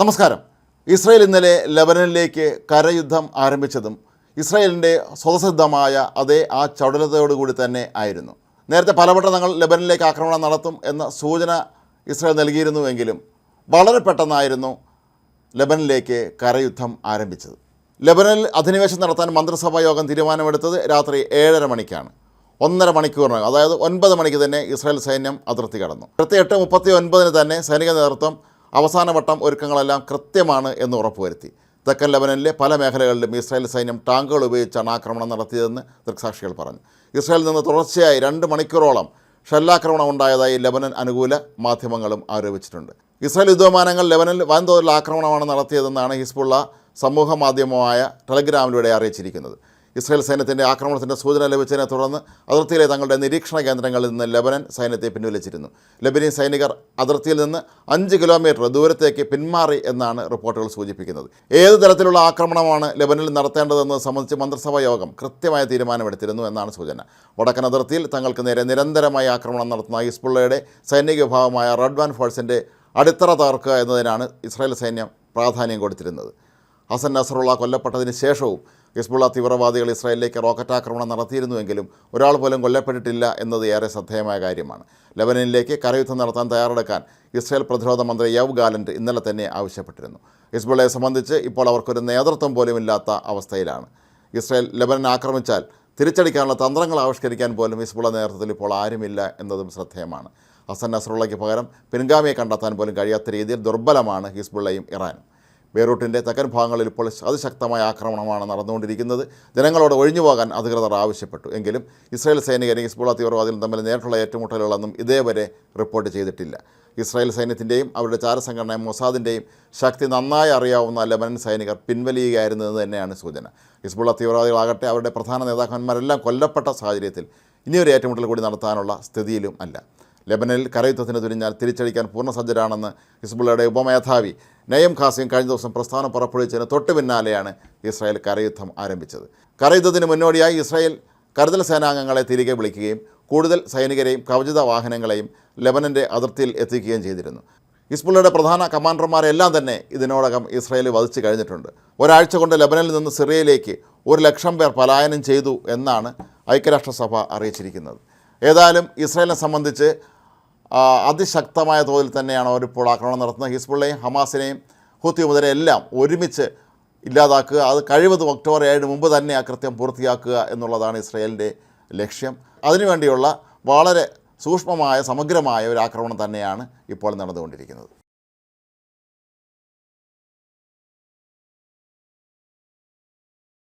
നമസ്കാരം. ഇസ്രായേൽ ഇന്നലെ ലബനനിലേക്ക് കരയുദ്ധം ആരംഭിച്ചതും ഇസ്രായേലിന്റെ സ്വതസിദ്ധമായ അതേ ആ ചടുലതയോടുകൂടി തന്നെ ആയിരുന്നു. നേരത്തെ പലവട്ടം തങ്ങൾ ലബനനിലേക്ക് ആക്രമണം നടത്തും എന്ന സൂചന ഇസ്രായേൽ നൽകിയിരുന്നുവെങ്കിലും വളരെ പെട്ടെന്നായിരുന്നു ലബനനിലേക്ക് കരയുദ്ധം ആരംഭിച്ചത്. ലബനനിൽ അധിനിവേശം നടത്താൻ മന്ത്രിസഭാ യോഗം തീരുമാനമെടുത്തത് രാത്രി ഏഴര മണിക്കാണ്. ഒന്നര മണിക്കൂറിനകം അതായത് ഒൻപത് മണിക്ക് തന്നെ ഇസ്രായേൽ സൈന്യം അതിർത്തി കടന്നു. കൃത്യം മുപ്പത്തി ഒൻപതിന് തന്നെ സൈനിക നേതൃത്വം അവസാനവട്ടം ഒരുക്കങ്ങളെല്ലാം കൃത്യമാണ് എന്ന് ഉറപ്പുവരുത്തി. തെക്കൻ ലബനനിലെ പല മേഖലകളിലും ഇസ്രായേൽ സൈന്യം ടാങ്കുകൾ ഉപയോഗിച്ചാണ് ആക്രമണം നടത്തിയതെന്ന് ദൃക്സാക്ഷികൾ പറഞ്ഞു. ഇസ്രായേലിൽ നിന്ന് തുടർച്ചയായി രണ്ട് മണിക്കൂറോളം ഷെല്ലാക്രമണം ഉണ്ടായതായി ലെബനൻ അനുകൂല മാധ്യമങ്ങളും ആരോപിച്ചിട്ടുണ്ട്. ഇസ്രായേൽ യുദ്ധവിമാനങ്ങൾ ലെബനനിൽ വൻതോതിൽ ആക്രമണമാണ് നടത്തിയതെന്നാണ് ഹിസ്ബുള്ള സമൂഹ മാധ്യമമായ ടെലഗ്രാമിലൂടെ അറിയിച്ചിരിക്കുന്നത്. ഇസ്രായേൽ സൈന്യത്തിന്റെ ആക്രമണത്തിന്റെ സൂചന ലഭിച്ചതിനെ തുടർന്ന് അതിർത്തിയിലെ തങ്ങളുടെ നിരീക്ഷണ കേന്ദ്രങ്ങളിൽ നിന്ന് ലെബനൻ സൈന്യത്തെ പിൻവലിച്ചിരുന്നു. ലെബനീൻ സൈനികർ അതിർത്തിയിൽ നിന്ന് അഞ്ച് കിലോമീറ്റർ ദൂരത്തേക്ക് പിന്മാറി എന്നാണ് റിപ്പോർട്ടുകൾ സൂചിപ്പിക്കുന്നത്. ഏത് തരത്തിലുള്ള ആക്രമണമാണ് ലബനിൽ നടത്തേണ്ടതെന്ന് സംബന്ധിച്ച് മന്ത്രിസഭാ യോഗം കൃത്യമായ തീരുമാനമെടുത്തിരുന്നു എന്നാണ് സൂചന. വടക്കൻ അതിർത്തിയിൽ തങ്ങൾക്ക് നേരെ നിരന്തരമായി ആക്രമണം നടത്തുന്ന ഹിസ്ബുള്ളയുടെ സൈനിക വിഭാഗമായ റെഡ് ഫോഴ്സിന്റെ അടിത്തറ തകർക്കുക എന്നതിനാണ് ഇസ്രായേൽ സൈന്യം പ്രാധാന്യം കൊടുത്തിരുന്നത്. ഹസൻ നസറുള്ള കൊല്ലപ്പെട്ടതിന് ശേഷവും ഹിസ്ബുള്ള തീവ്രവാദികൾ ഇസ്രായേലിലേക്ക് റോക്കറ്റ് ആക്രമണം നടത്തിയിരുന്നുവെങ്കിലും ഒരാൾ പോലും കൊല്ലപ്പെട്ടിട്ടില്ല എന്നത് ഏറെ ശ്രദ്ധേയമായ കാര്യമാണ്. ലബനനിലേക്ക് കരയുദ്ധം നടത്താൻ തയ്യാറെടുക്കാൻ ഇസ്രായേൽ പ്രതിരോധ മന്ത്രി യവ് ഗാലന്റ് ഇന്നലെ തന്നെ ആവശ്യപ്പെട്ടിരുന്നു. ഹിസ്ബുള്ളയെ സംബന്ധിച്ച് ഇപ്പോൾ അവർക്കൊരു നേതൃത്വം പോലും ഇല്ലാത്ത അവസ്ഥയിലാണ്. ഇസ്രായേൽ ലബനൻ ആക്രമിച്ചാൽ തിരിച്ചടിക്കാനുള്ള തന്ത്രങ്ങൾ ആവിഷ്കരിക്കാൻ പോലും ഹിസ്ബുള്ള നേതൃത്വത്തിൽ ഇപ്പോൾ ആരുമില്ല എന്നതും ശ്രദ്ധേയമാണ്. ഹസൻ നസറുള്ളയ്ക്ക് പകരം പിൻഗാമിയെ കണ്ടെത്താൻ പോലും കഴിയാത്ത രീതിയിൽ ദുർബലമാണ് ഹിസ്ബുള്ളയും ഇറാനും. ബെയ്റൂട്ടിന്റെ തെക്കൻ ഭാഗങ്ങളിൽ ഇപ്പോൾ അതിശക്തമായ ആക്രമണമാണ് നടന്നുകൊണ്ടിരിക്കുന്നത്. ജനങ്ങളോട് ഒഴിഞ്ഞു പോകാൻ അധികൃതർ ആവശ്യപ്പെട്ടു. എങ്കിലും ഇസ്രായേൽ സൈനികരും ഹിസ്ബുള്ള തീവ്രവാദികളും തമ്മിൽ നേരിട്ടുള്ള ഏറ്റുമുട്ടലുകളൊന്നും ഇതേവരെ റിപ്പോർട്ട് ചെയ്തിട്ടില്ല. ഇസ്രായേൽ സൈന്യത്തിന്റെയും അവരുടെ ചാരസംഘടന മൊസാദിന്റെയും ശക്തി നന്നായി അറിയാവുന്ന ലെബനൻ സൈനികർ പിൻവലിയുകയായിരുന്നു എന്ന് തന്നെയാണ് സൂചന. ഹിസ്ബുള്ള തീവ്രവാദികളാകട്ടെ അവരുടെ പ്രധാന നേതാക്കന്മാരെല്ലാം കൊല്ലപ്പെട്ട സാഹചര്യത്തിൽ ഇനിയൊരു ഏറ്റുമുട്ടൽ കൂടി നടത്താനുള്ള സ്ഥിതിയിലും അല്ല. ലെബനനിൽ കരയുദ്ധത്തിന് തുനിഞ്ഞാൽ തിരിച്ചടിക്കാൻ പൂർണസജ്ജരാണെന്ന് ഹിസ്ബുള്ളയുടെ ഉപമേധാവി നയം ഖാസിം കഴിഞ്ഞ ദിവസം പ്രസ്ഥാനം പുറപ്പെടുവിച്ചതിന് തൊട്ടു പിന്നാലെയാണ് ഇസ്രായേൽ കരയുദ്ധം ആരംഭിച്ചത്. കരയുദ്ധത്തിന് മുന്നോടിയായി ഇസ്രായേൽ കരുതൽ സേനാംഗങ്ങളെ തിരികെ വിളിക്കുകയും കൂടുതൽ സൈനികരെയും കവചിത വാഹനങ്ങളെയും ലെബനന്റെ അതിർത്തിയിൽ എത്തിക്കുകയും ചെയ്തിരുന്നു. ഹിസ്ബുള്ളയുടെ പ്രധാന കമാൻഡർമാരെല്ലാം തന്നെ ഇതിനോടകം ഇസ്രായേൽ വധിച്ചു കഴിഞ്ഞിട്ടുണ്ട്. ഒരാഴ്ച കൊണ്ട് ലെബനനിൽ നിന്ന് സിറിയയിലേക്ക് ഒരു ലക്ഷം പേർ പലായനം ചെയ്തു എന്നാണ് ഐക്യരാഷ്ട്രസഭ അറിയിച്ചിരിക്കുന്നത്. ഏതായാലും ഇസ്രായേലിനെ സംബന്ധിച്ച് അതിശക്തമായ തോതിൽ തന്നെയാണ് അവരിപ്പോൾ ആക്രമണം നടത്തുന്നത്. ഹിസ്ബുള്ളയും ഹമാസിനെയും ഹൂത്തി മുതലെ എല്ലാം ഒരുമിച്ച് ഇല്ലാതാക്കുക അത് കഴിവതും ഒക്ടോബർ ഏഴിന് മുമ്പ് തന്നെ ആ കൃത്യം പൂർത്തിയാക്കുക എന്നുള്ളതാണ് ഇസ്രയേലിന്റെ ലക്ഷ്യം. അതിനുവേണ്ടിയുള്ള വളരെ സൂക്ഷ്മമായ സമഗ്രമായ ഒരു ആക്രമണം തന്നെയാണ് ഇപ്പോൾ നടന്നുകൊണ്ടിരിക്കുന്നത്.